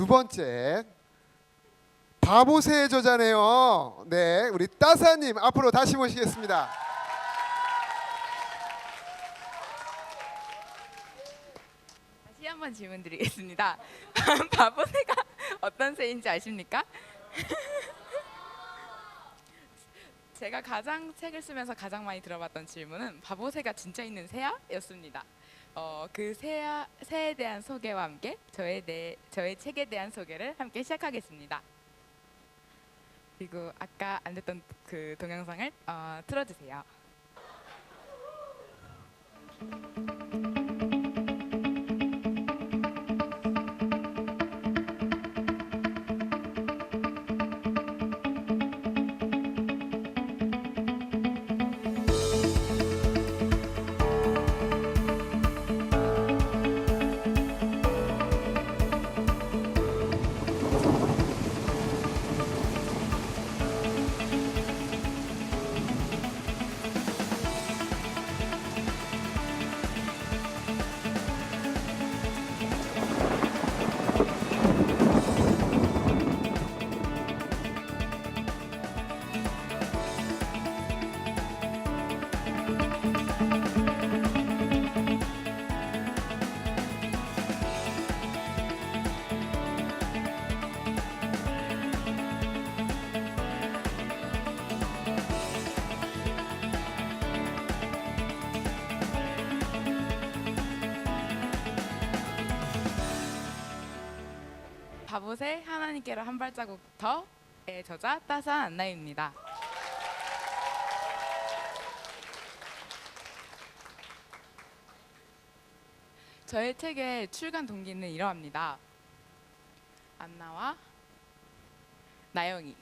두 번째 바보새 저자네요. 네, 우리 따사님 앞으로 다시 모시겠습니다. 다시 한번 질문드리겠습니다. 바보새가 어떤 새인지 아십니까? 제가 가장 책을 쓰면서 가장 많이 들어봤던 질문은 바보새가 진짜 있는 새야?였습니다. 어, 그 새야, 새에 대한 소개와 함께 저의 내, 저의 책에 대한 소개를 함께 시작하겠습니다. 그리고 아까 안 됐던 그 동영상을 어, 틀어주세요. 하나님께로 한 발자국 더의 저자 따스한 안나입니다. 저의 책의 출간 동기는 이러합니다. 안나와 나영이.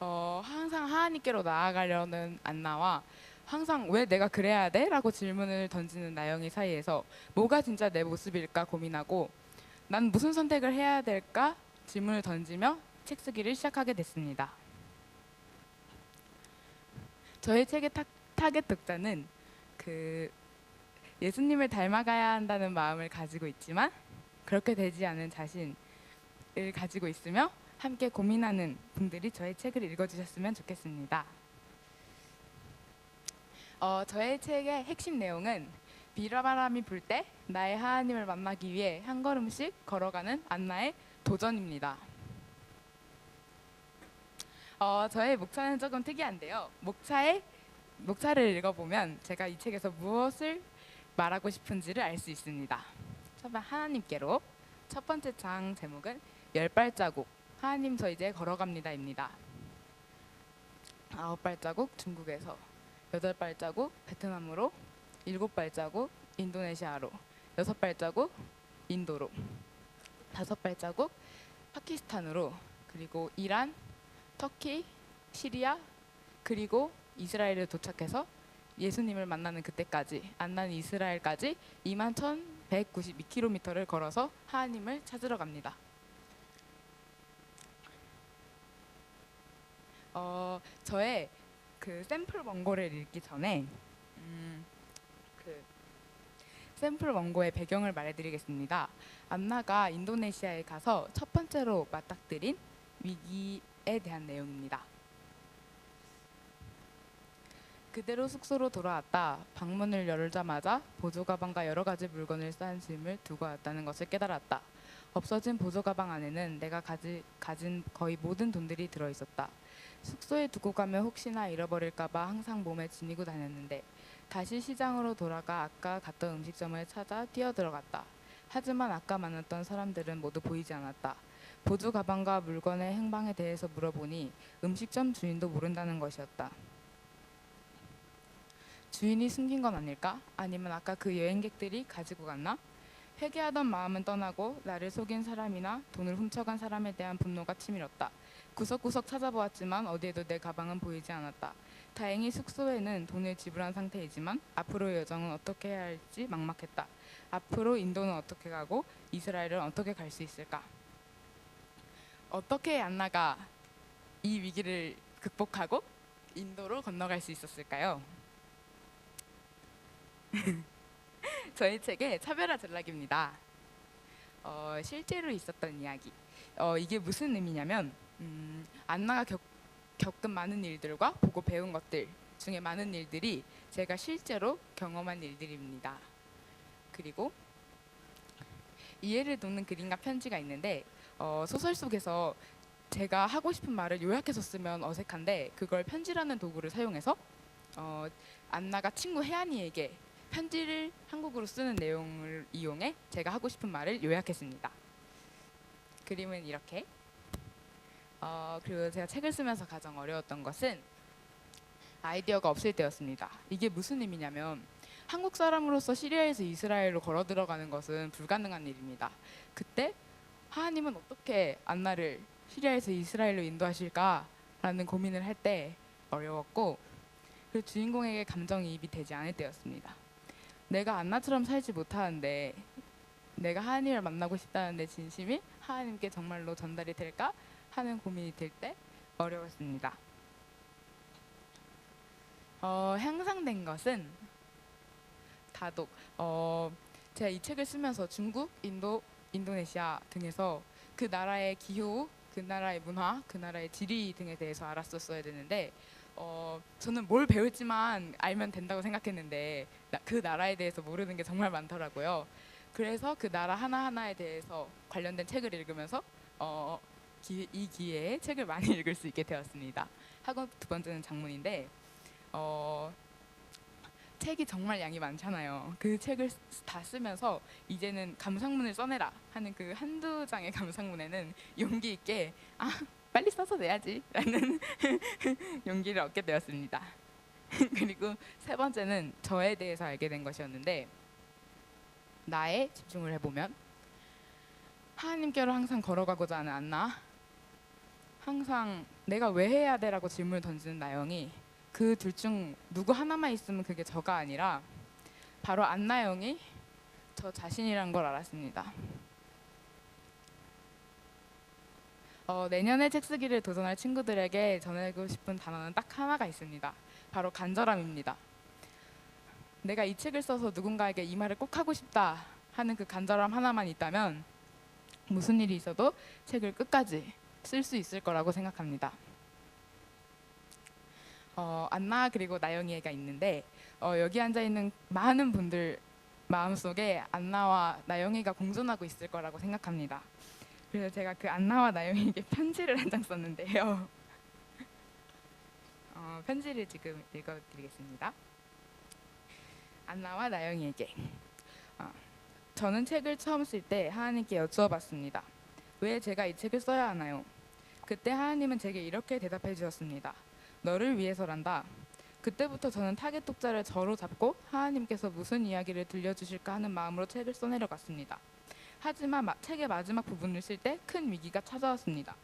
어, 항상 하나님께로 나아가려는 안나와 항상 왜 내가 그래야 돼? 라고 질문을 던지는 나영이 사이에서 뭐가 진짜 내 모습일까 고민하고 난 무슨 선택을 해야 될까 질문을 던지며 책 쓰기를 시작하게 됐습니다. 저의 책의 타, 타겟 독자는 그 예수님을 닮아가야 한다는 마음을 가지고 있지만 그렇게 되지 않은 자신을 가지고 있으며 함께 고민하는 분들이 저의 책을 읽어주셨으면 좋겠습니다. 어, 저의 책의 핵심 내용은 비바람이 불 때 나의 하나님을 만나기 위해 한 걸음씩 걸어가는 안나의 도전입니다. 어, 저의 목차는 조금 특이한데요. 목차의 목차를 읽어보면 제가 이 책에서 무엇을 말하고 싶은지를 알 수 있습니다. 처음에 하나님께로 첫 번째 장 제목은 열 발자국 하나님 저 이제 걸어갑니다입니다. 아홉 발자국 중국에서 여덟 발자국 베트남으로 일곱 발자국 인도네시아로 여섯 발자국 인도로 다섯 발자국 파키스탄으로 그리고 이란, 터키, 시리아 그리고 이스라엘에 도착해서 예수님을 만나는 그때까지 안난 이스라엘까지 2만 1,192km를 걸어서 하나님을 찾으러 갑니다. 어, 저의 그 샘플 원고를 읽기 전에 음, 그 샘플 원고의 배경을 말해드리겠습니다. 안나가 인도네시아에 가서 첫 번째로 맞닥뜨린 위기에 대한 내용입니다. 그대로 숙소로 돌아왔다. 방문을 열자마자 보조 가방과 여러 가지 물건을 쌓은 짐을 두고 왔다는 것을 깨달았다. 없어진 보조 가방 안에는 내가 가지, 가진 거의 모든 돈들이 들어 있었다. 숙소에 두고 가면 혹시나 잃어버릴까봐 항상 몸에 지니고 다녔는데 다시 시장으로 돌아가 아까 갔던 음식점을 찾아 뛰어들어갔다. 하지만 아까 만났던 사람들은 모두 보이지 않았다. 보조 가방과 물건의 행방에 대해서 물어보니 음식점 주인도 모른다는 것이었다. 주인이 숨긴 건 아닐까? 아니면 아까 그 여행객들이 가지고 갔나? 회개하던 마음은 떠나고 나를 속인 사람이나 돈을 훔쳐간 사람에 대한 분노가 치밀었다. 구석구석 찾아보았지만 어디에도 내 가방은 보이지 않았다. 다행히 숙소에는 돈을 지불한 상태이지만 앞으로의 여정은 어떻게 해야 할지 막막했다. 앞으로 인도는 어떻게 가고 이스라엘은 어떻게 갈 수 있을까? 어떻게 안나가 이 위기를 극복하고 인도로 건너갈 수 있었을까요? 저희 책의 차별화 전략입니다. 어, 실제로 있었던 이야기. 어, 이게 무슨 의미냐면 음, 안나가 겪, 겪은 많은 일들과 보고 배운 것들 중에 많은 일들이 제가 실제로 경험한 일들입니다. 그리고 이해를 돕는 그림과 편지가 있는데 어, 소설 속에서 제가 하고 싶은 말을 요약해서 쓰면 어색한데 그걸 편지라는 도구를 사용해서 어, 안나가 친구 혜안이에게 편지를 한국어로 쓰는 내용을 이용해 제가 하고 싶은 말을 요약했습니다. 그림은 이렇게. 어, 그리고 제가 책을 쓰면서 가장 어려웠던 것은 아이디어가 없을 때였습니다. 이게 무슨 의미냐면 한국 사람으로서 시리아에서 이스라엘로 걸어 들어가는 것은 불가능한 일입니다. 그때 하나님은 어떻게 안나를 시리아에서 이스라엘로 인도하실까라는 고민을 할 때 어려웠고 그 주인공에게 감정이입이 되지 않을 때였습니다. 내가 안나처럼 살지 못하는데 내가 하나님을 만나고 싶다는 내 진심이 하나님께 정말로 전달이 될까 하는 고민이 들 때 어려웠습니다. 어, 향상된 것은 다독. 어, 제가 이 책을 쓰면서 중국, 인도, 인도네시아 등에서 그 나라의 기후, 그 나라의 문화, 그 나라의 지리 등에 대해서 알았었어야 되는데 어, 저는 뭘 배웠지만 알면 된다고 생각했는데 나- 그 나라에 대해서 모르는 게 정말 많더라고요. 그래서 그 나라 하나하나에 대해서 관련된 책을 읽으면서 어, 기, 이 기회에 책을 많이 읽을 수 있게 되었습니다. 하고 두 번째는 장문인데 어, 책이 정말 양이 많잖아요. 그 책을 쓰- 다 쓰면서 이제는 감상문을 써내라 하는 그 한두 장의 감상문에는 용기 있게 아 빨리 써서 내야지 라는 용기를 얻게 되었습니다. 그리고 세 번째는 저에 대해서 알게 된 것이었는데 나에 집중을 해보면 하나님께로 항상 걸어가고자 하는 안나 항상 내가 왜 해야 돼라고 질문을 던지는 나영이 그 둘 중 누구 하나만 있으면 그게 저가 아니라 바로 안나영이 저 자신이란 걸 알았습니다. 어, 내년에 책 쓰기를 도전할 친구들에게 전하고 싶은 단어는 딱 하나가 있습니다. 바로 간절함입니다. 내가 이 책을 써서 누군가에게 이 말을 꼭 하고 싶다 하는 그 간절함 하나만 있다면 무슨 일이 있어도 책을 끝까지 쓸 수 있을 거라고 생각합니다. 어, 안나 그리고 나영이가 있는데 어, 여기 앉아 있는 많은 분들 마음속에 안나와 나영이가 공존하고 있을 거라고 생각합니다. 그래서 제가 그 안나와 나영이에게 편지를 한 장 썼는데요. 어, 편지를 지금 읽어드리겠습니다. 안나와 나영이에게 어, 저는 책을 처음 쓸 때 하나님께 여쭈어봤습니다. 왜 제가 이 책을 써야 하나요? 그때 하나님은 제게 이렇게 대답해 주셨습니다. 너를 위해서란다. 그때부터 저는 타겟 독자를 저로 잡고 하나님께서 무슨 이야기를 들려주실까 하는 마음으로 책을 써내려갔습니다. 하지만 마- 책의 마지막 부분을 쓸 때 큰 위기가 찾아왔습니다.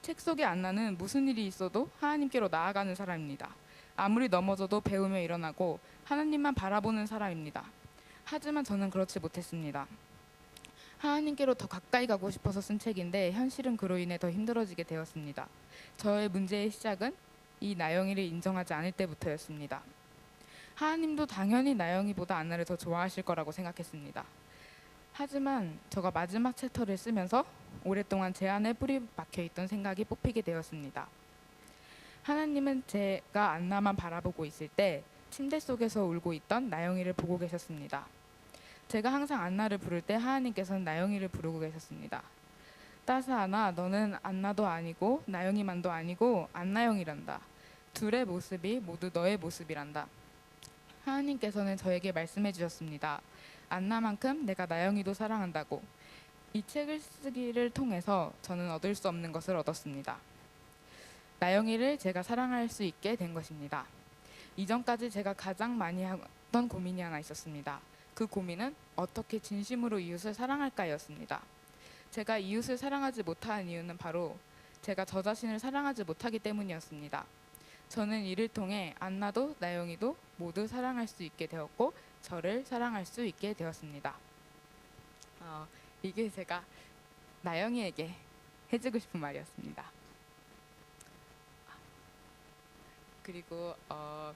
책 속의 안나는 무슨 일이 있어도 하나님께로 나아가는 사람입니다. 아무리 넘어져도 배우며 일어나고 하나님만 바라보는 사람입니다. 하지만 저는 그렇지 못했습니다. 하나님께로 더 가까이 가고 싶어서 쓴 책인데 현실은 그로 인해 더 힘들어지게 되었습니다. 저의 문제의 시작은 이 나영이를 인정하지 않을 때부터였습니다. 하나님도 당연히 나영이보다 안나를 더 좋아하실 거라고 생각했습니다. 하지만 저가 마지막 챕터를 쓰면서 오랫동안 제 안에 뿌리 박혀 있던 생각이 뽑히게 되었습니다. 하나님은 제가 안나만 바라보고 있을 때 침대 속에서 울고 있던 나영이를 보고 계셨습니다. 제가 항상 안나를 부를 때 하나님께서는 나영이를 부르고 계셨습니다. 따스하나 너는 안나도 아니고 나영이만도 아니고 안나영이란다. 둘의 모습이 모두 너의 모습이란다. 하나님께서는 저에게 말씀해 주셨습니다. 안나만큼 내가 나영이도 사랑한다고. 이 책을 쓰기를 통해서 저는 얻을 수 없는 것을 얻었습니다. 나영이를 제가 사랑할 수 있게 된 것입니다. 이전까지 제가 가장 많이 하던 고민이 하나 있었습니다. 그 고민은 어떻게 진심으로 이웃을 사랑할까였습니다. 제가 이웃을 사랑하지 못하는 이유는 바로 제가 저 자신을 사랑하지 못하기 때문이었습니다. 저는 이를 통해 안나도 나영이도 모두 사랑할 수 있게 되었고 저를 사랑할 수 있게 되었습니다. 어, 이게 제가 나영이에게 해주고 싶은 말이었습니다. 그리고 어,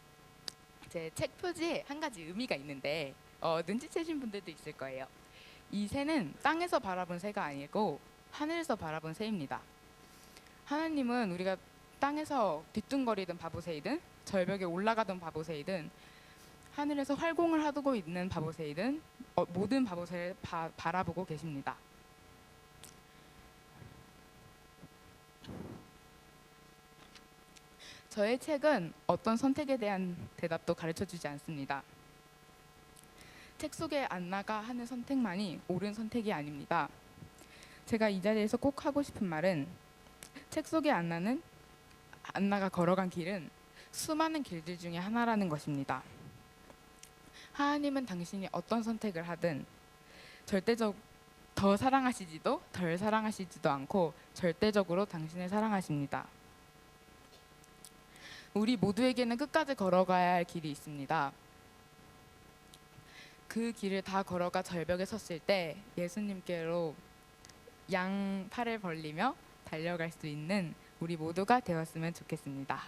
제 책 표지에 한 가지 의미가 있는데 어, 눈치채신 분들도 있을 거예요. 이 새는 땅에서 바라본 새가 아니고 하늘에서 바라본 새입니다. 하나님은 우리가 땅에서 뒤뚱거리던 바보새이든 절벽에 올라가던 바보새이든 하늘에서 활공을 하고 있는 바보새이든 어, 모든 바보새를 바, 바라보고 계십니다. 저의 책은 어떤 선택에 대한 대답도 가르쳐 주지 않습니다. 책 속에 안나가 하는 선택만이 옳은 선택이 아닙니다. 제가 이 자리에서 꼭 하고 싶은 말은 책 속의 안나는 안나가 걸어간 길은 수많은 길들 중에 하나라는 것입니다. 하나님은 당신이 어떤 선택을 하든 절대적 더 사랑하시지도 덜 사랑하시지도 않고 절대적으로 당신을 사랑하십니다. 우리 모두에게는 끝까지 걸어가야 할 길이 있습니다. 그 길을 다 걸어가 절벽에 섰을 때 예수님께로 양 팔을 벌리며 달려갈 수 있는 우리 모두가 되었으면 좋겠습니다.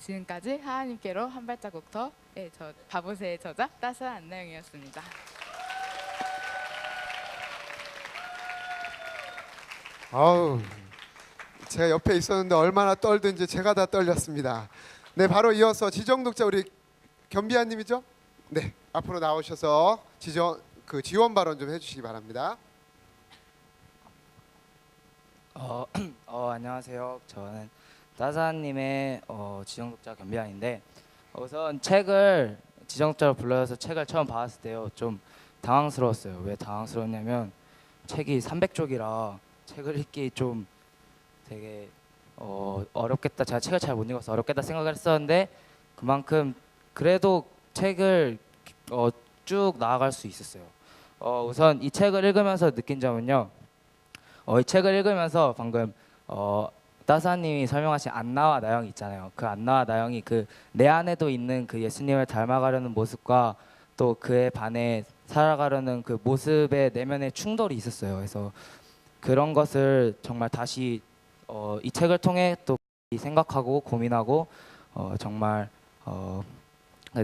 지금까지 하나님께로 한 발자국 더, 예, 저 바보새의 저자 따스한 안나영이었습니다. 아우 제가 옆에 있었는데 얼마나 떨든지 제가 다 떨렸습니다. 네 바로 이어서 지정 독자 우리 겸비아님이죠? 네 앞으로 나오셔서 지정 그 지원 발언 좀 해주시기 바랍니다. 어, 어 안녕하세요. 저는 따사님의 어, 지정 독자 겸비안인데 우선 책을 지정독자로 불러서 책을 처음 봤을 때요 좀 당황스러웠어요. 왜 당황스러웠냐면 책이 300쪽이라 책을 읽기 좀 되게 어, 어렵겠다. 제가 책을 잘 못 읽어서 어렵겠다 생각을 했었는데 그만큼 그래도 책을 어, 쭉 나아갈 수 있었어요. 어, 우선 이 책을 읽으면서 느낀 점은요. 어, 이 책을 읽으면서 방금 어, 따사님이 설명하신 안나와 나영이 있잖아요. 그 안나와 나영이 그 내 안에도 있는 그 예수님을 닮아가려는 모습과 또 그에 반해 살아가려는 그 모습의 내면의 충돌이 있었어요. 그래서 그런 것을 정말 다시 어, 이 책을 통해 또 생각하고 고민하고 어, 정말 어,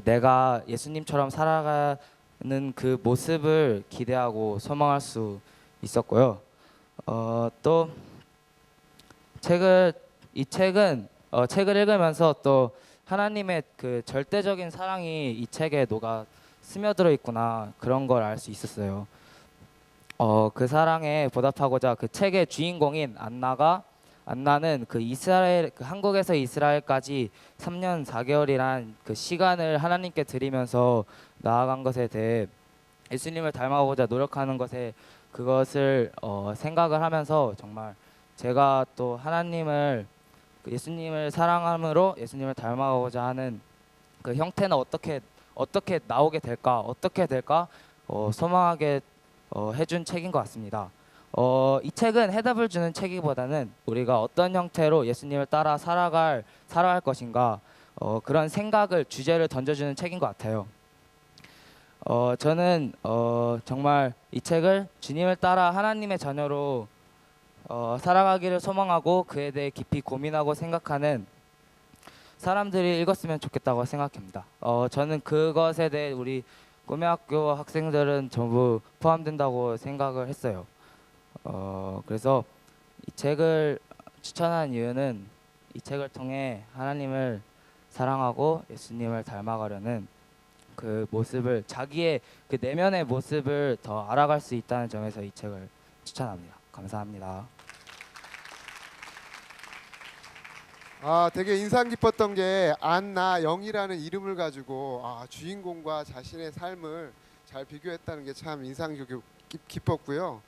내가 예수님처럼 살아가는 그 모습을 기대하고 소망할 수 있었고요. 어, 또 책을 이 책은 어, 책을 읽으면서 또 하나님의 그 절대적인 사랑이 이 책에 녹아 스며들어 있구나 그런 걸 알 수 있었어요. 어, 그 사랑에 보답하고자 그 책의 주인공인 안나가 안나는 그 이스라엘 그 한국에서 이스라엘까지 3년 4개월이란 그 시간을 하나님께 드리면서 나아간 것에 대해 예수님을 닮아오고자 노력하는 것에 그것을 어, 생각을 하면서 정말 제가 또 하나님을 그 예수님을 사랑함으로 예수님을 닮아가고자 하는 그 형태는 어떻게 어떻게 나오게 될까 어떻게 될까 어, 소망하게 어, 해준 책인 것 같습니다. 어, 이 책은 해답을 주는 책이보다는 우리가 어떤 형태로 예수님을 따라 살아갈 살아갈 것인가 어, 그런 생각을 주제를 던져주는 책인 것 같아요. 어, 저는 어, 정말 이 책을 주님을 따라 하나님의 자녀로 어, 살아가기를 소망하고 그에 대해 깊이 고민하고 생각하는 사람들이 읽었으면 좋겠다고 생각합니다. 어, 저는 그것에 대해 우리 꿈의 학교 학생들은 전부 포함된다고 생각을 했어요. 어, 그래서 이 책을 추천한 이유는 이 책을 통해 하나님을 사랑하고 예수님을 닮아가려는 그 모습을 자기의 그 내면의 모습을 더 알아갈 수 있다는 점에서 이 책을 추천합니다. 감사합니다. 아 되게 인상 깊었던 게 안나 영이라는 이름을 가지고 아, 주인공과 자신의 삶을 잘 비교했다는 게 참 인상 깊었고요.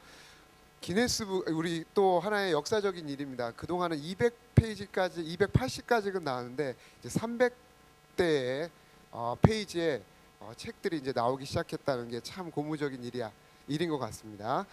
기네스북 우리 또 하나의 역사적인 일입니다. 그 동안은 200페이지까지 280까지는 나왔는데 이제 300대의 어, 페이지에 어, 책들이 이제 나오기 시작했다는 게 참 고무적인 일이야 일인 것 같습니다.